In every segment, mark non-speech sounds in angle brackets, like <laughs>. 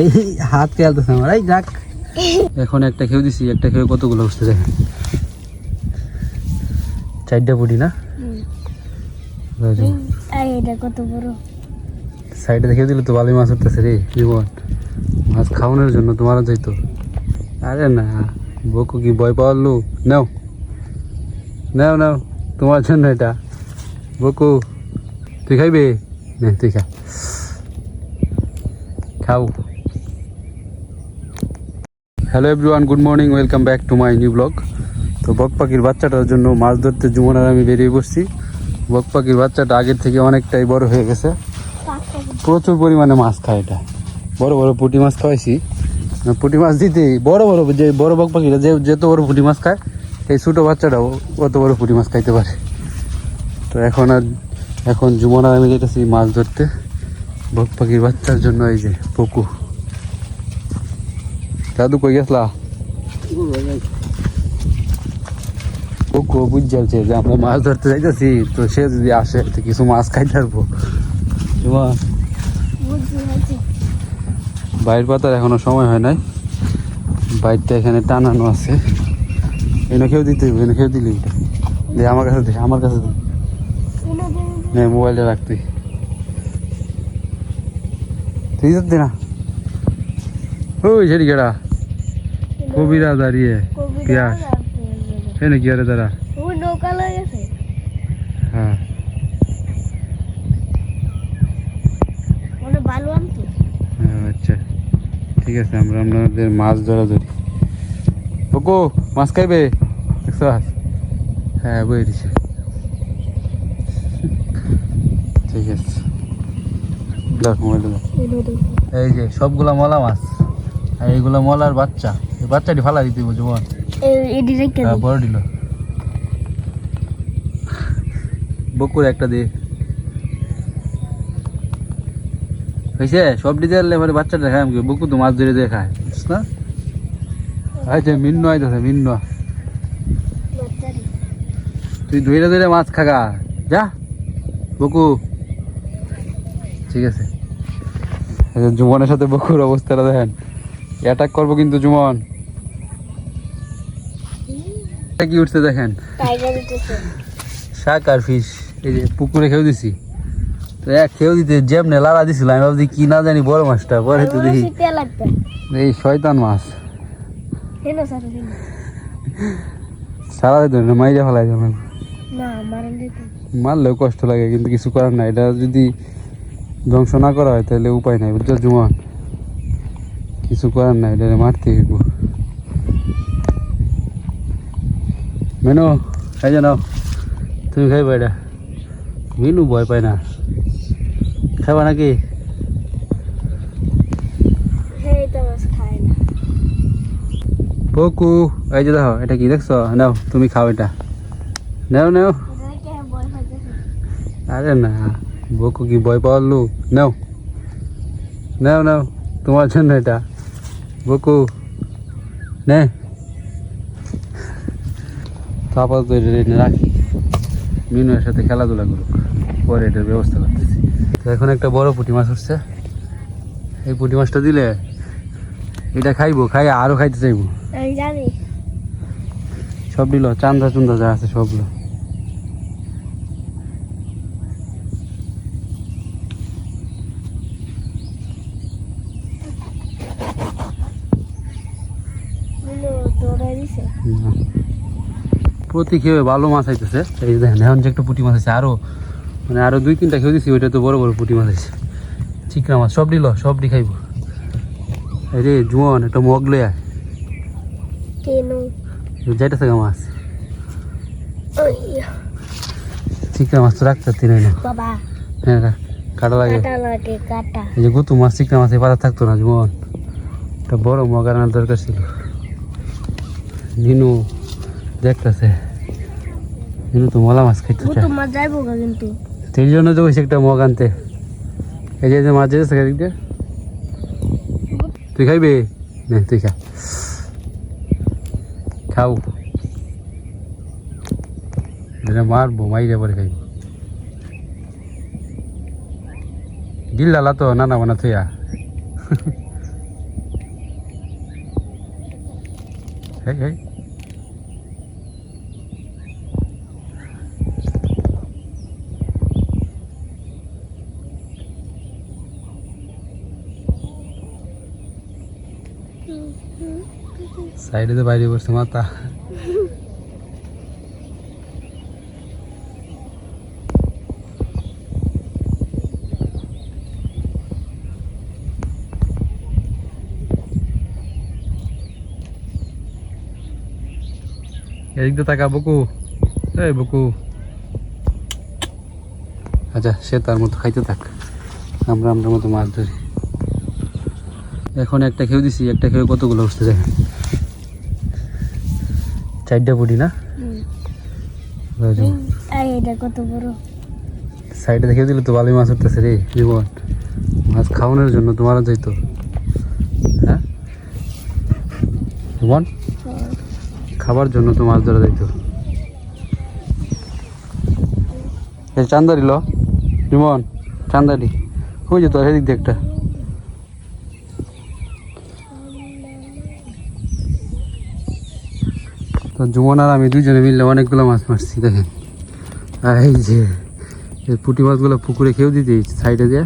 এই হাত খেয়ালতেছে আমার এই যাক। এখন একটা খেয়ে দিছি একটা খেয়ে কতগুলো উঠতে দেখেন। চারটা পুটি না? কত বড়? সাইডে দেখে দিলে তো ভালোই মাছ উঠতেছে রে জীবন মাছ খাওয়ানোর জন্য তোমারও যাইতো। আরে না বকু কি ভয় পাওয়ার লোক? নাও। নাও নাও তোমার জন্য এটা। বকু তুই খাইবে? নে তুই খা। খাও। Hello everyone good morning welcome back to my new blog তো বক পাখির বাচ্চাটার জন্য মাছ ধরতে জুমন আর আমি বেরিয়ে পড়ছি। বক পাখির বাচ্চাটা আগের থেকে অনেকটাই বড় হয়ে গেছে। প্রচুর পরিমাণে মাছ খায় এটা। বড় বড় পুঁটি মাছ খাওয়াইছি। আর পুঁটি মাছ দিতে বড় বড় যে বড় বক পাখিরা যে যত বড় পুঁটি মাছ খায় এই ছোটো বাচ্চাটাও অত বড় পুঁটি মাছ খাইতে পারে। তো এখন আর এখন জুমন আর আমি যেতেছি মাছ ধরতে। বক পাখির বাচ্চার জন্য এই যে পকু। দাদু কই গেছলা পকু বুঝ যাচ্ছে যে আমরা মাছ ধরতে যাইতেছি তো সে যদি আসে তো কিছু মাছ বুঝছি হয়েছে বাইর পাতার এখনও সময় হয় নাই বাইরটা এখানে টানানো আছে এনে খেয়েও দিতে হবে এনে খেয়েও দিলি দে আমার কাছে দে আমার কাছে দে মোবাইলটা রাখ তুই তুই না ওই সেটি কেডা কবিরা দাঁড়িয়ে। পিয়াস এই নাকি আরে দাঁড়া। হ্যাঁ। হ্যাঁ, আচ্ছা। ঠিক আছে আমরা আপনাদের মাছ ধরা ধরি। ওকো মাছ খাইবে? দেখছ হ্যাঁ বই দিছে। ঠিক আছে। এই যে সবগুলা মলা মাছ। আর এইগুলা মলার বাচ্চা। বাচ্চাটি ফালা দিতে বুঝো মন হ্যাঁ বড় দিল। বকুর একটা দে। হয়েছে সব দিতে পারলে এবারে বাচ্চাটা খায় বকু তো মাছ ধরে দিয়ে খায় বুঝছ না? আচ্ছা মিন্ন আইতেছে মিন্ন। তুই ধরে ধরে মাছ খাগা। যা। বকু। ঠিক আছে। জুমনের সাথে বকুর অবস্থাটা দেখেন। অ্যাটাক করব কিন্তু জুমন। এটা কি উঠছে দেখেন? শাক আর ফিশ এই যে পুকুরে খেয়েও দিছি। তো এক খেয়েও দিতে যেমনে দিছিল আমি ভাবছি কি না জানি বড় মাছটা পরে তো দেখি। এই শয়তান মাছ। সারা দিত না মাইরা ফেলাই দিতে। মারলেও কষ্ট লাগে কিন্তু কিছু করার নাই। এটা যদি ধ্বংস না করা হয় তাহলে উপায় নাই বুঝছ জুমান কিছু করার নাই এটা মারতে হইব মেনু খাই জানাও তুমি খাইবা এটা। মিনু ভয় পায় না। খাবা নাকি? হ্যাঁ পকু এই যে দেখো এটা কি দেখছ? নাও তুমি খাও এটা। নাও নাও। আরে না বকু কি ভয় পাওয়ার লোক? নাও। নাও নাও তোমার জন্য এটা। বকু নে। তো আপাতত এটা রাখি। মিনুয়ের সাথে খেলাধুলা করুক। পরে এটার ব্যবস্থা করতেছি। তো এখন একটা বড় পুঁটি মাছ উঠছে। এই পুঁটি মাছটা দিলে এটা খাইবো খাই আরও খাইতে চাইব। আমি জানি। সব দিল চান্দা চুন্দা যা আছে সবগুলো মিলো দৌড়াই দিছে হুম। প্রতি খেয়ে ভালো মাছ আইতেছে। এই যে দেখেন এখন যে একটা পুঁটি মাছ আছে আরও মানে আরও দুই তিনটা খেয়ে দিছি ওইটা তো বড় বড় পুঁটি মাছ আছে। চিকনা মাছ সব দিল সব দি খাইব। এই রে জুয়ান একটা মগ লয়ে আয় কেন? যাইতেছে গা মাছ। চিকনা মাছ তো রাখতে না। বাবা। হ্যাঁ রাখ। কাটা লাগে। কাটা লাগে কাটা। এই যে গুতু মাছ চিকনা মাছ পাতা থাকতো না জুয়ান। একটা বড় মগ আনার দরকার ছিল। নিনু। দেখতেছে। কিন্তু তো মলা মাছ খাইতে তো মাছ যাইবো কিন্তু। সেই জন্য তো কইছে একটা মগ আনতে। এই যে মাছ যেতে সেখান দিয়ে। তুই খাইবে? নে তুই খা। খাও। এটা মার বোমাই যাবার খাই গিল্লালা তো না না বানা থুয়া Hey, hey. সাইডে তো বাইরে বসছে, মাথা। এদিক দিয়ে তাকা বকু। এই, বকু। আচ্ছা সে তার মতো খাইতে থাক। আমরা আমরা মতো মাছ ধরি। এখন একটা খেয়ে দিছি, একটা খেয়ে কতগুলো উঠতে যায় চারটা পুটি না? এটা কত বড়? সাইডে দেখে দিলে তো ভালোই মাছ উঠতেছে রে জীবন মাছ খাওয়ানোর জন্য তোমারও যাইতো হ্যাঁ? জীবন খাবার জন্য তো মাছ ধরা যাইতো। এই চান্দারি ল। জীবন চান্দারি। ওই যে তোর সেদিক দিয়ে একটা। তো জুমন আর আমি দুজনে মিললে অনেকগুলো মাছ মারছি দেখেন। আর এই যে এই পুঁটি মাছগুলো পুকুরে খেয়েও দিতে সাইডে দিয়ে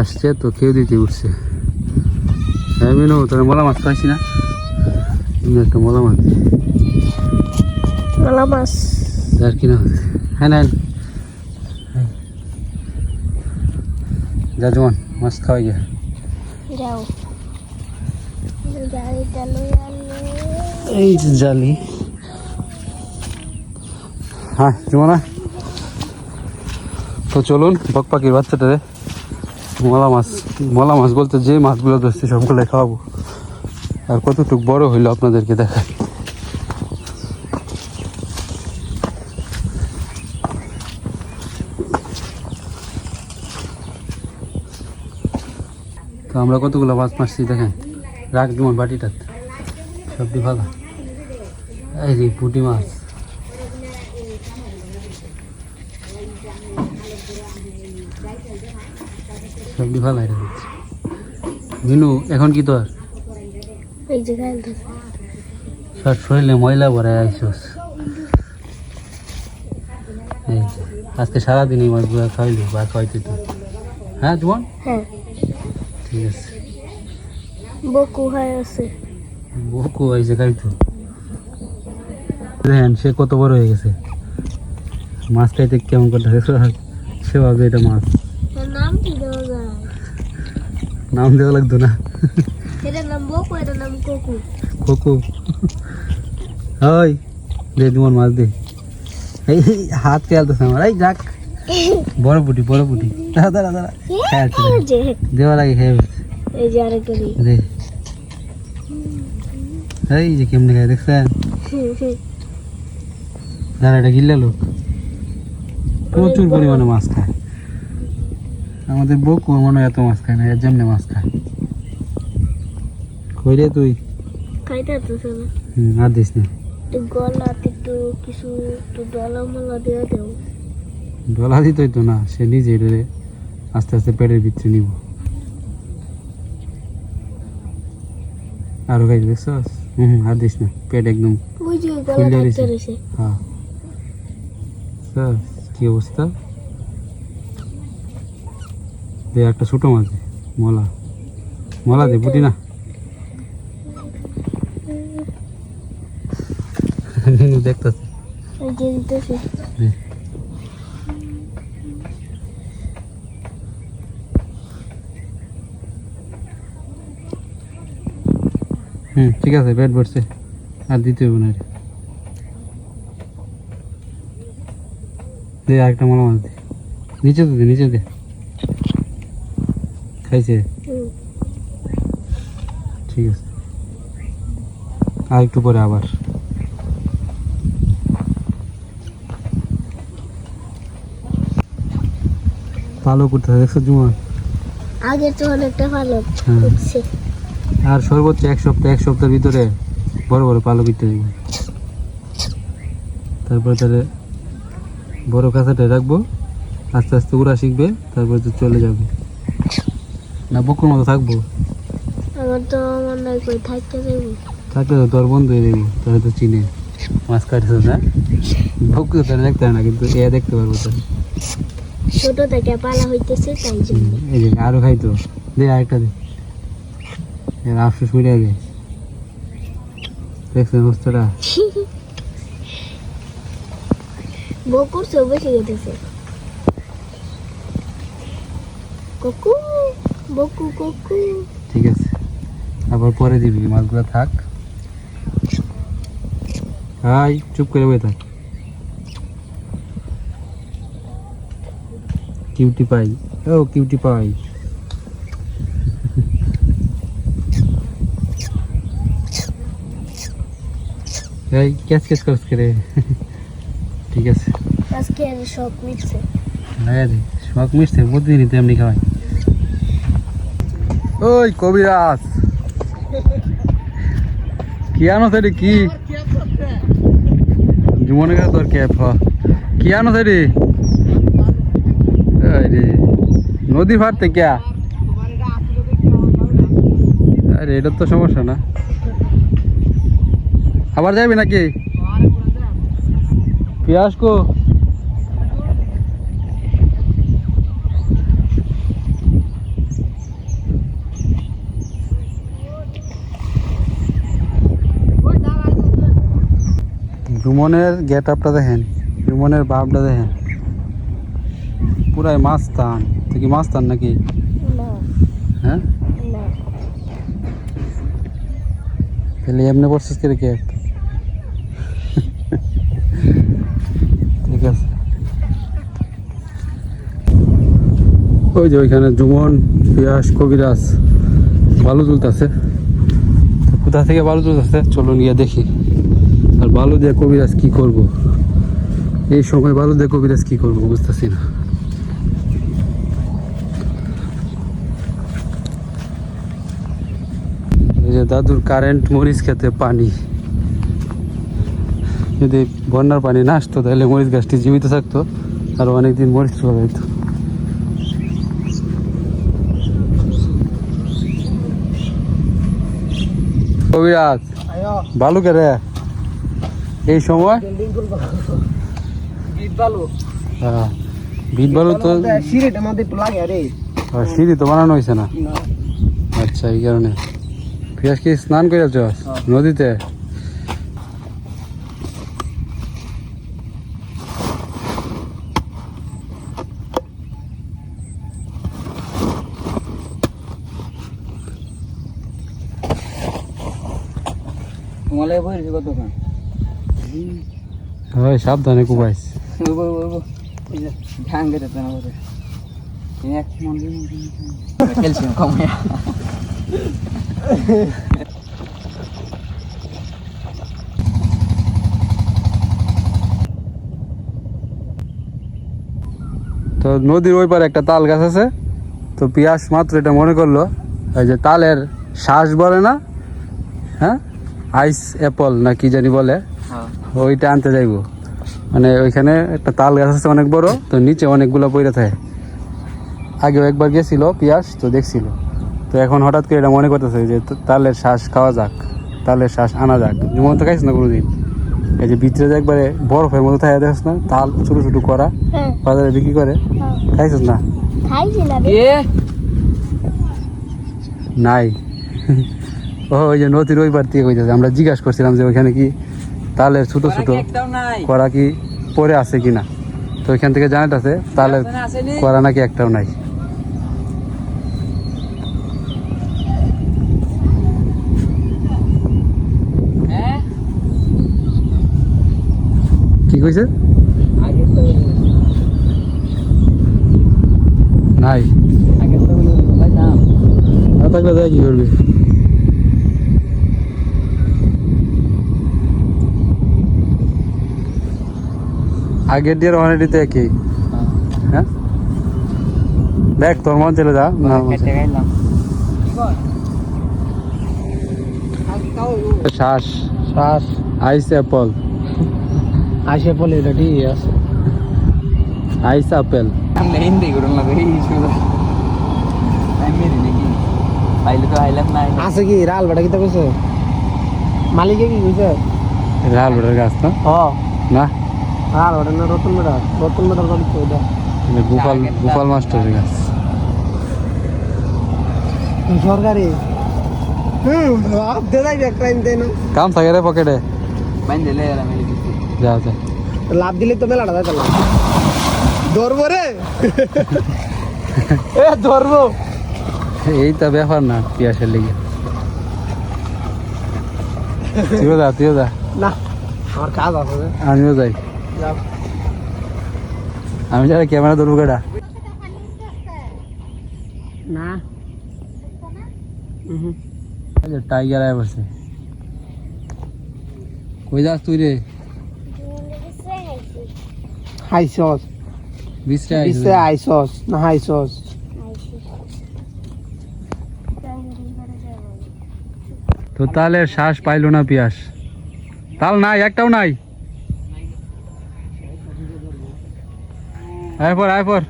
আসছে তো খেয়েও দিতে উঠছে। হ্যাঁ মিনু তোর মলা মাছ পাইছি না? তুমি একটা মলা মাছ দে। গলা মাছ। আর কি না হ্যাঁ নেন। যা জোয়ান মাছ খাওয়াই গিয়া যাও। গাড়িটা লই আনলে। এই যে জালি। হ্যাঁ জুমানা। তো চলুন বক পাখির বাচ্চাটারে মলা মাছ মলা মাছ বলতে যে মাছগুলো ধরছি সবগুলো খাওয়াবো। আর কতটুকু বড় হইল আপনাদেরকে দেখাই। তো আমরা কতগুলো মাছ মারছি দেখেন। রাখ যেমন বাটিটাতে। সবটি ভালো এই যে পুঁটি মাছ। সবটি ভালো এটা দেখছি মিনু এখন কি তোর? সব শরীরে ময়লা ভরে আইসস। এই যে, আজকে সারাদিন এই মাছগুলো খাইলি বা খাইতে তো। হ্যাঁ জুমন হ্যাঁ। ঠিক আছে। বকু হয়ে আছে। বকু হয়েছে খাইতো দেখেন সে কত বড় হয়ে গেছে। মাছ খাইতে কেমন করতেছে সে এটা মাছ। নাম দেওয়া লাগতো না। কোকু। দে তোমার মাছ দে। এই হাত খেয়ালতেছে আমার। এই যাক। বড় পুটি বড় পুটি। দেওয়া লাগে খেয়ে দে। এই যে কেমনে খায় দেখছেন? দাঁড়া এটা গিল্লা লোক। প্রচুর পরিমাণে মাছ খায়। আমাদের বকু মনে এত মাছ খায় না এর জন্য মাছ খায়। কই রে তুই? খাইতে তো শোনো হুম, আর দিস না। একটু গলাতে একটু কিছু একটু ডলা মলা দিয়ে দেও। ডলা দিতই তো না সে নিজে রে আস্তে আস্তে পেটের ভিতরে নিব। আরও খাই দেখছস? হুম আর দিস না। পেট একদম ফুলে রয়েছে। হ্যাঁ। কি অবস্থা? দে একটা ছোট মাছ দে মলা। মলা দে বুটি না। দেখতেছি ওই যে দিতেছে হুম ঠিক আছে পেট ভরছে আর দিতে হবে না। দে আরেকটা মলা মাছ দে। নিচে তো দে নিচে দে। খাইছে? ঠিক আছে। আর একটু পরে আবার। ভালো করতে হবে দেখছ জুমন আগে তো অনেকটা ভালো হ্যাঁ। হচ্ছে আর সর্বোচ্চ এক সপ্তাহ এক সপ্তাহের ভিতরে বড় বড় পালক ইটতে দেবো তারপরে তাহলে বড় কাঁচাটা রাখব আস্তে আস্তে উড়া শিখবে তারপরে তো চলে যাবে। না বকুর মতো থাকব? আমার তো মনে কই থাকতে দেবো। তো তোর বন্ধু হয়ে যাবি তোরা তো চিনে। মাছ কাটছিস না? ভোগ তো দেখতে হয় না কিন্তু এ দেখতে পারব তো। ছোট থেকে পালা হইতেছে তাই জন্য। এই যে আরও খাইতো। দে আরেকটা দে। আফসোস মিটে দে দেখছেন অবস্থাটা বকুর সব বেশি গেতেছে কুকু বকু কুকু। ঠিক আছে। আবার পরে দিবি মাছগুলো থাক। হাই চুপ করে বসে থাক। Cutie pie. ও কিউটি পাই। এই ক্যাচ ক্যাচ করস করে ঠিক আছে। আজকে আর সব মিটছে। লাগা দে শখ মিশছে প্রতিদিনই তো এমনি খাওয়াই ওই কবিরাজ। কি আনো সেটি কি? জীবনে গেছে তোর ক্যাপ হ। কি আনো সেটি রে নদী ফাটতে ক্যা আরে এটা তো সমস্যা না। আবার যাবি নাকি পিয়াস কো জুমনের গেট আপটা দেখেন জুমনের বাপটা দেখেন পুরাই মাস্তান তুই কি মাস্তান নাকি না হ্যাঁ না তাহলে এমনি পড়ছিস কে কে ঠিক আছে ওই যে ওইখানে জুমন পিয়াস, কবিরাজ, বালু তুলতেছে। কোথা থেকে বালু তুলতেছে? চলুন গিয়ে দেখি। আর বালু দিয়ে কবিরাজ কি করব? এই সময় বালু দিয়ে কবিরাজ কি করব বুঝতেছি না। যে দাদুর কারেন্ট মরিচ খেতে পানি। যদি বন্যার পানি না আসতো, তাহলে মরিচ গাছটি জীবিত থাকতো, আর অনেকদিন মরিচ চলে যেত কবিরাজ। ভালো কে রে এই সময়? হ্যাঁ। বিট বালু তো লাগে রে আর সিঁড়ি তো বানানো হয়েছে না। আচ্ছা এই কারণে। পিয়াজ কি স্নান করে যাচ্ছ নদীতে? বইছি কত হয় সাবধানে কুবাইস। না বলে মন ক্যালসিয়াম কমে তো নদীর ওই পারে একটা তাল গাছ আছে। তো পিয়াস মাত্র এটা মনে করল এই যে তালের শ্বাস বলে না? হ্যাঁ? আইস অ্যাপল না কি জানি বলে হ্যাঁ। ওইটা আনতে যাইবো। মানে ওইখানে একটা তাল গাছ আছে অনেক বড় তো নিচে অনেকগুলো পড়ে থাকে। আগেও একবার গেছিল পিয়াস তো দেখছিল। তো এখন হঠাৎ করে এটা মনে করতেছে যে তা- তালের শ্বাস খাওয়া যাক তালের শ্বাস আনা যাক। যেমন তো খাইছ না কোনোদিন? এই যে ভিতরে যে একবারে বরফের মতো থাকে দেখছ না তাল ছোটো ছোটো করা হ্যাঁ। বাজারে বিক্রি করে হ্যাঁ। খাইছিস না? নাই। ওই যে নদীর ওই পার থেকে কইতেছে। আমরা জিজ্ঞাসা করছিলাম যে ওইখানে কি তালের ছোট ছোট করা কি পরে আছে কিনা? তো ওইখান থেকে জানাটাছে তালের আসেনি? করা নাকি একটাও নাই। হ্যাঁ? কি কইছে? নাই। না থাকলে কি করবি? আগের দিয়ে রহানিটিতে একই। হ্যাঁ? দেখ তোর মন চলে যা না শ্বাস শ্বাস। আইস অ্যাপল আসে বলে এটা ঠিক আছে। আইস আপেল আমরা হিন্দি করুন লাগে এই শুধু। নাকি? পাইলে তো আইলাম নাই আছে কি? রাল বাটা কিতা কইছো? মালিকে কি কইছে? লাল বেটার গাছ না? না? আর ওটা না রতন বেটা রতন বেটার বাড়ি তো ওটা। গোপাল গোপাল মাস্টারের গাছ সরকারি। কাম থাকে রে পকেটে। যা যা। লাভ দিলে তো মেলাটা ধরবো রে? <laughs> এ ধরবো। এই তো ব্যাপার না পিয়াসের লেগে। তুইও যা তুইও যা। না আমার কাজ আছে। রে। আমিও যাই। আমি যারা ক্যামেরা ধরবো কেটা না। টাইগার আয় বসে। কই যাস তুই রে? হাই সস দিছে হাই সস না হাই সস তো তাহলে শ্বাস পাইলো না পিয়াস। তাল নাই একটাও নাই। আয় পর আয় পর।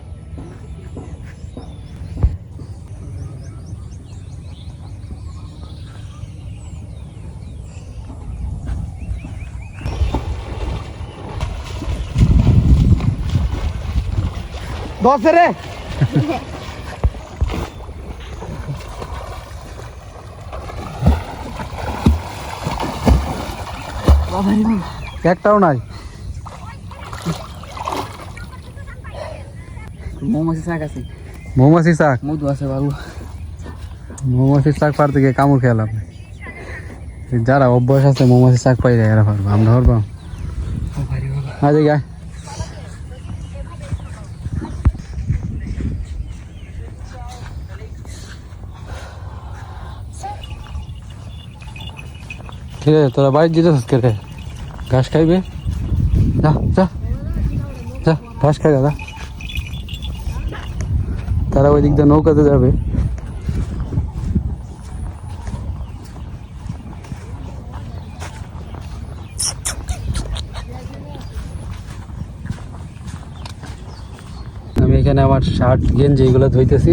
দশ রে। একটাও নাই। মোমোসি শাক আছে মৌমাছি শাক মধু আছে বাবু মৌমাছি শাক পারতে গিয়ে কামড় খেলাম যারা অভ্যাস আছে মৌমাছি শাক পাই যায় এরা পারব আমরা পারব আজ গায় ঠিক আছে তোরা বাইর দিতে কে রে ঘাস খাইবে যা যা যা ঘাস খাই দাদা তারা ওই দিক দিয়ে নৌকাতে যাবে। আমি এখানে আমার শার্ট গেঞ্জি এগুলো ধুইতেছি।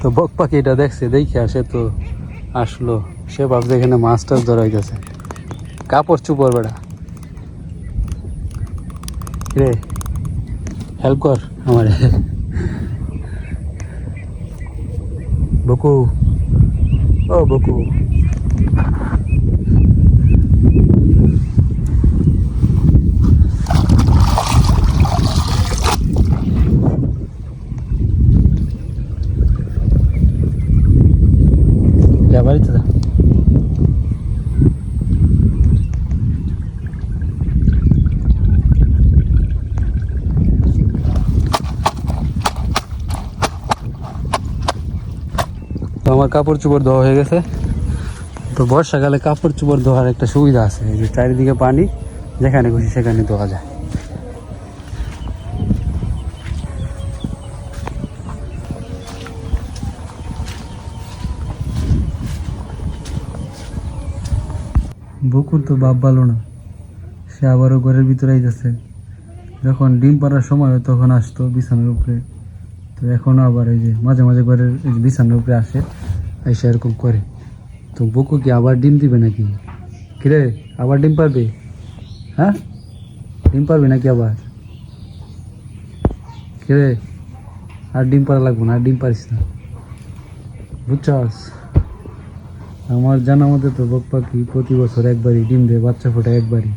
তো বক পাখি এটা দেখছে, দেখে আসে তো আসলো। সে ভাবছে এখানে মাছ টাছ ধরা হইতেছে কাপড় চুপড় বেড়া। রে হেল্প কর আমার। বকু ও বকু যা বাড়িতে যা তো আমার কাপড় চোপড় ধোয়া হয়ে গেছে। তো বর্ষাকালে কাপড় চোপড় ধোয়ার একটা সুবিধা আছে যে চারিদিকে পানি, যেখানে খুশি সেখানে ধোয়া যায়। বকুর তো বাপ ভালো না, সে আবারও ঘরের ভিতরে আইতেছে। যখন ডিম পাড়ার সময় তখন আসতো বিছানার উপরে। তো এখনও আবার এই যে মাঝে মাঝে ঘরের বিছানার উপরে আসে। এসে এরকম করে। তো বকু কি আবার ডিম দিবে নাকি? কিরে, আবার ডিম পারবে? হ্যাঁ? ডিম পারবে নাকি আবার? কিরে, আর ডিম পারা লাগবো না, আর ডিম পারিস না। বুঝছস? আমার জানা মতে তো বক পাখি প্রতি বছর একবারই ডিম দেয়, বাচ্চা ফোটায় একবারই।